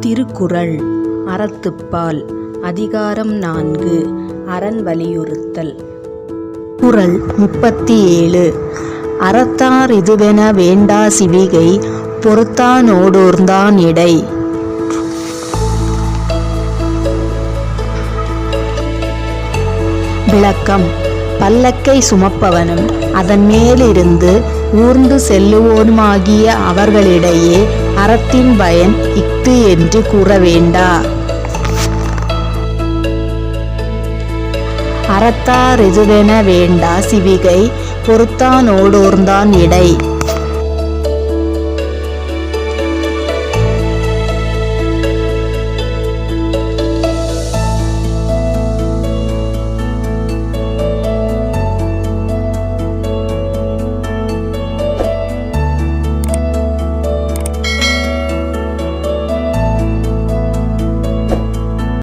திருக்குறள். அறத்துப்பால். அதிகாரம் நான்கு. அறன் வலியுறுத்தல். குரல் முப்பத்தி ஏழு அறத்தார் இதுவென வேண்டா சிவிகை பொறுத்தானோடோர்ந்தான் இடை விளக்கம். பல்லக்கை சுமப்பவனும் அதன் மேலிருந்து ஊர்ந்து செல்லுவோனுமாகிய அவர்களிடையே அறத்தின் பயன் இஃது என்று கூற வேண்டா அறத்தாரெதுவென வேண்டா சிவிகை பொறுத்தானோடோர்ந்தான் இடை.